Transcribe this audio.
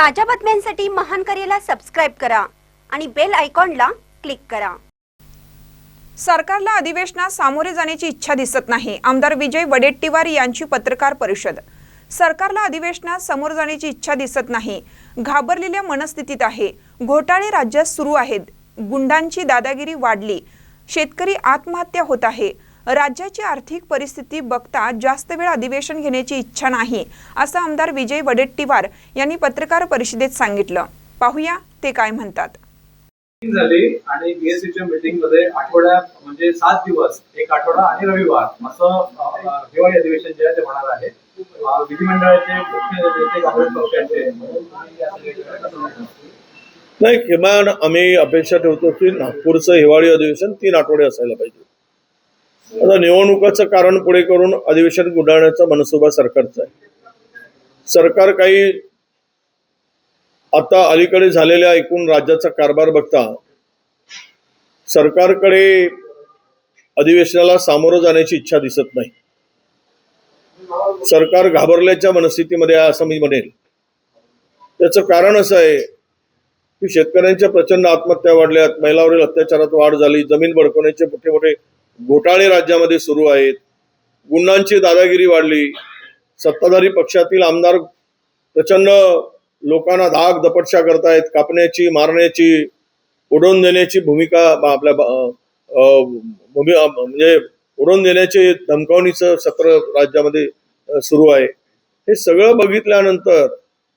ताज्या बातम्यांसाठी महान करेला सबस्क्राईब करा आणि बेल आयकॉनला क्लिक करा. सरकारला अधिवेशनात सामोरे जाण्याची इच्छा दिसत नाही आमदार विजय वडेट्टीवार यांची पत्रकार परिषद. सरकारला अधिवेशनात समोर जाण्याची इच्छा दिसत नाही घाबरलेल्या मनस्थितीत आहे. घोटाळे राज्यात सुरू आहेत गुंडांची दादागिरी वाढली शेतकरी आत्महत्या होत आहे राज्याची आर्थिक परिस्थिती बघता जास्त वेळ अधिवेशन घेण्याची इच्छा नाही असं आमदार विजय वडेट्टीवार यांनी पत्रकार परिषदेत सांगितलं. पाहूया ते काय म्हणतात. झाली आणि बीएससीच्या मीटिंगमध्ये आठवड्या म्हणजे सात दिवस एक आठवडा आणि रविवार असं हिवाळी अधिवेशन जे आहे ते होणार आहे. विधिमंडळाचे मुख्य नेते काँग्रेस पक्षाचे? नाही किमान आम्ही अपेक्षा ठेवतो की नागपूरचं हिवाळी अधिवेशन तीन आठवडे असायला पाहिजे. आता निवडणुकाचं कारण पुढे करून अधिवेशन गुंडाळण्याचा मनसुबा सरकारचा आहे. सरकार काही आता अलीकडे झालेल्या एकूण राज्याचा कारभार बघता सरकारकडे अधिवेशनाला सामोरं जाण्याची इच्छा दिसत नाही. सरकार घाबरल्याच्या मनस्थितीमध्ये आहे असं मी म्हणेल. त्याचं कारण असं आहे की शेतकऱ्यांच्या प्रचंड आत्महत्या वाढल्यात महिलावरील अत्याचारात वाढ झाली जमीन बडकवण्याचे मोठे मोठे घोटाळे राज्यामध्ये सुरू आहेत. गुंडांची दादागिरी वाढली. सत्ताधारी पक्षातील आमदार प्रचंड लोकांना धाक दपटशा करतायत. कापण्याची मारण्याची उडवून देण्याची भूमिका आपल्या भूमि म्हणजे उडवून देण्याचे धमकावणीचं सत्र राज्यामध्ये सुरू आहे. हे सगळं बघितल्यानंतर